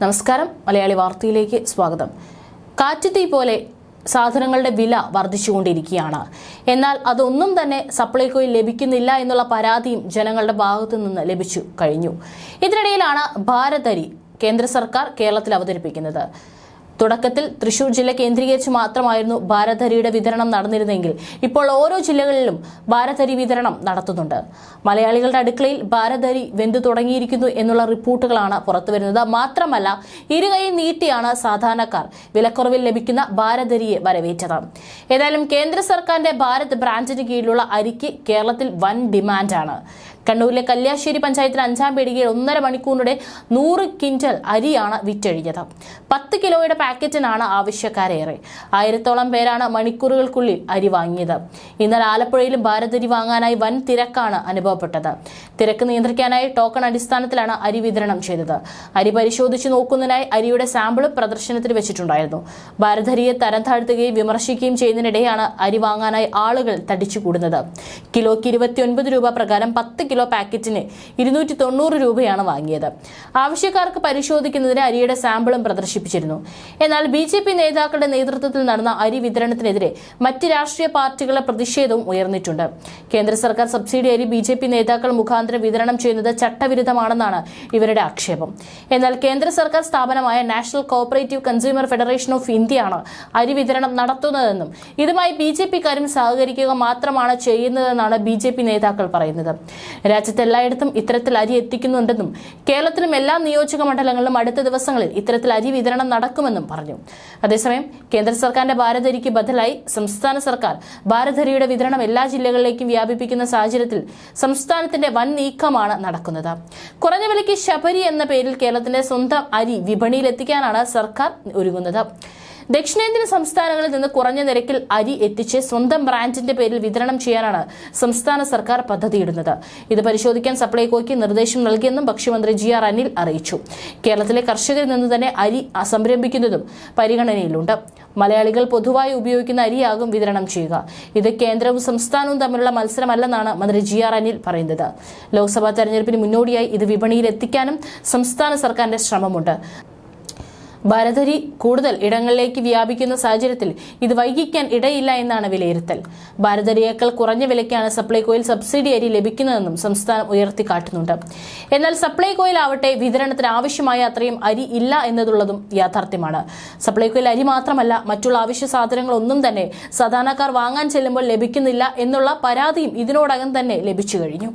നമസ്കാരം. മലയാളി വാർത്തയിലേക്ക് സ്വാഗതം. കാറ്റുതീ പോലെ സാധനങ്ങളുടെ വില വർദ്ധിച്ചുകൊണ്ടിരിക്കുകയാണ്. എന്നാൽ അതൊന്നും തന്നെ സപ്ലൈകോയിൽ ലഭിക്കുന്നില്ല എന്നുള്ള പരാതിയും ജനങ്ങളുടെ ഭാഗത്തു നിന്ന് ലഭിച്ചു കഴിഞ്ഞു. ഇതിനിടയിലാണ് ഭാരതരി കേന്ദ്ര സർക്കാർ കേരളത്തിൽ അവതരിപ്പിക്കുന്നത്. തുടക്കത്തിൽ തൃശൂർ ജില്ല കേന്ദ്രീകരിച്ച് മാത്രമായിരുന്നു ഭാരതരിയുടെ വിതരണം നടന്നിരുന്നെങ്കിൽ ഇപ്പോൾ ഓരോ ജില്ലകളിലും ഭാരതരി വിതരണം നടത്തുന്നുണ്ട്. മലയാളികളുടെ അടുക്കളയിൽ ഭാരതരി വെന്തു തുടങ്ങിയിരിക്കുന്നു എന്നുള്ള റിപ്പോർട്ടുകളാണ് പുറത്തുവരുന്നത്. മാത്രമല്ല ഇരുകൈ നീട്ടിയാണ് സാധാരണക്കാർ വിലക്കുറവിൽ ലഭിക്കുന്ന ഭാരതരിയെ വരവേറ്റത്. ഏതായാലും കേന്ദ്ര സർക്കാരിന്റെ ഭാരത് ബ്രാൻഡിന് കീഴിലുള്ള അരിക്ക് കേരളത്തിൽ വൻ ഡിമാൻഡാണ്. കണ്ണൂരിലെ കല്യാശ്ശേരി പഞ്ചായത്തിൽ അഞ്ചാം പേടികയിൽ ഒന്നര മണിക്കൂറിനിടെ നൂറ് ക്വിന്റൽ അരിയാണ് വിറ്റഴിഞ്ഞത്. പത്ത് കിലോയുടെ പാക്കറ്റിനാണ് ആവശ്യക്കാരേറെ. ആയിരത്തോളം പേരാണ് മണിക്കൂറുകൾക്കുള്ളിൽ അരി വാങ്ങിയത്. ഇന്നലെ ആലപ്പുഴയിലും ഭാരതരി വാങ്ങാനായി വൻ തിരക്കാണ് അനുഭവപ്പെട്ടത്. തിരക്ക് നിയന്ത്രിക്കാനായി ടോക്കൺ അടിസ്ഥാനത്തിലാണ് അരി വിതരണം ചെയ്തത്. അരി പരിശോധിച്ച് നോക്കുന്നതിനായി അരിയുടെ സാമ്പിളും പ്രദർശനത്തിന് വെച്ചിട്ടുണ്ടായിരുന്നു. ഭാരതരിയെ തരം താഴ്ത്തുകയും വിമർശിക്കുകയും ചെയ്യുന്നതിനിടെയാണ് അരി വാങ്ങാനായി ആളുകൾ തടിച്ചുകൂടുന്നത്. കിലോയ്ക്ക് ഇരുപത്തിയൊൻപത് രൂപ പ്രകാരം പത്ത് കിലോ പാക്കറ്റിന് ഇരുന്നൂറ്റി തൊണ്ണൂറ് രൂപയാണ് വാങ്ങിയത്. ആവശ്യക്കാർക്ക് പരിശോധിക്കുന്നതിന് അരിയുടെ സാമ്പിളും പ്രദർശിപ്പിച്ചിരുന്നു. എന്നാൽ ബി ജെ പി നേതാക്കളുടെ നേതൃത്വത്തിൽ നടന്ന അരി വിതരണത്തിനെതിരെ മറ്റ് രാഷ്ട്രീയ പാർട്ടികളുടെ പ്രതിഷേധവും ഉയർന്നിട്ടുണ്ട്. കേന്ദ്ര സർക്കാർ സബ്സിഡി അരി ബി ജെ പി നേതാക്കൾ മുഖാന്തരം വിതരണം ചെയ്യുന്നത് ചട്ടവിരുദ്ധമാണെന്നാണ് ഇവരുടെ ആക്ഷേപം. എന്നാൽ കേന്ദ്ര സർക്കാർ സ്ഥാപനമായ national cooperative consumer federation of ഇന്ത്യയാണ് അരി വിതരണം നടത്തുന്നതെന്നും ഇതുമായി ബി ജെ പിക്കാരും സഹകരിക്കുക മാത്രമാണ് ചെയ്യുന്നതെന്നാണ് ബി ജെ പി നേതാക്കൾ പറയുന്നത്. രാജ്യത്ത് എല്ലായിടത്തും ഇത്തരത്തിൽ അരി എത്തിക്കുന്നുണ്ടെന്നും കേരളത്തിലും എല്ലാ നിയോജക മണ്ഡലങ്ങളിലും അടുത്ത ദിവസങ്ങളിൽ ഇത്തരത്തിൽ അരി വിതരണം നടക്കുമെന്നും പറഞ്ഞു. അതേസമയം കേന്ദ്ര സർക്കാരിന്റെ ഭാരതരിക്ക് ബദലായി സംസ്ഥാന സർക്കാർ ഭാരതരിയുടെ വിതരണം എല്ലാ ജില്ലകളിലേക്കും വ്യാപിപ്പിക്കുന്ന സാഹചര്യത്തിൽ സംസ്ഥാനത്തിന്റെ വൻ നീക്കമാണ് നടക്കുന്നത്. കുറഞ്ഞ വിലയ്ക്ക് ശബരി എന്ന പേരിൽ കേരളത്തിന്റെ സ്വന്തം അരി വിപണിയിൽ എത്തിക്കാനാണ് സർക്കാർ ഒരുങ്ങുന്നത്. ദക്ഷിണേന്ത്യൻ സംസ്ഥാനങ്ങളിൽ നിന്ന് കുറഞ്ഞ നിരക്കിൽ അരി എത്തിച്ച് സ്വന്തം ബ്രാൻഡിന്റെ പേരിൽ വിതരണം ചെയ്യാനാണ് സംസ്ഥാന സർക്കാർ പദ്ധതിയിടുന്നത്. ഇത് പരിശോധിക്കാൻ സപ്ലൈകോയ്ക്ക് നിർദ്ദേശം നൽകിയെന്നും ഭക്ഷ്യമന്ത്രി ജി ആർ അനിൽ അറിയിച്ചു. കേരളത്തിലെ കർഷകരിൽ നിന്ന് തന്നെ അരി സംരംഭിക്കുന്നതും പരിഗണനയിലുണ്ട്. മലയാളികൾ പൊതുവായി ഉപയോഗിക്കുന്ന അരിയാകും വിതരണം ചെയ്യുക. ഇത് കേന്ദ്രവും സംസ്ഥാനവും തമ്മിലുള്ള മത്സരമല്ലെന്നാണ് മന്ത്രി ജി ആർ അനിൽ പറയുന്നത്. ലോക്സഭാ തെരഞ്ഞെടുപ്പിന് മുന്നോടിയായി ഇത് വിപണിയിൽ എത്തിക്കാനും സംസ്ഥാന സർക്കാരിന്റെ ശ്രമമുണ്ട്. ഭാരതരി കൂടുതൽ ഇടങ്ങളിലേക്ക് വ്യാപിക്കുന്ന സാഹചര്യത്തിൽ ഇത് വൈകിക്കാൻ ഇടയില്ല എന്നാണ് വിലയിരുത്തൽ. ഭാരതരിയേക്കാൾ കുറഞ്ഞ വിലയ്ക്കാണ് സപ്ലൈകോയിൽ സബ്സിഡി അരി ലഭിക്കുന്നതെന്നും സംസ്ഥാനം ഉയർത്തിക്കാട്ടുന്നുണ്ട് എന്നാൽ സപ്ലൈകോയിൽ ആവട്ടെ വിതരണത്തിന് ആവശ്യമായ അത്രയും അരി ഇല്ല എന്നതുള്ളതും യാഥാർത്ഥ്യമാണ്. സപ്ലൈകോയിൽ അരി മാത്രമല്ല മറ്റുള്ള ആവശ്യ സാധനങ്ങളൊന്നും തന്നെ സാധാരണക്കാർ വാങ്ങാൻ ചെല്ലുമ്പോൾ ലഭിക്കുന്നില്ല എന്നുള്ള പരാതിയും ഇതിനോടകം തന്നെ ലഭിച്ചു കഴിഞ്ഞു.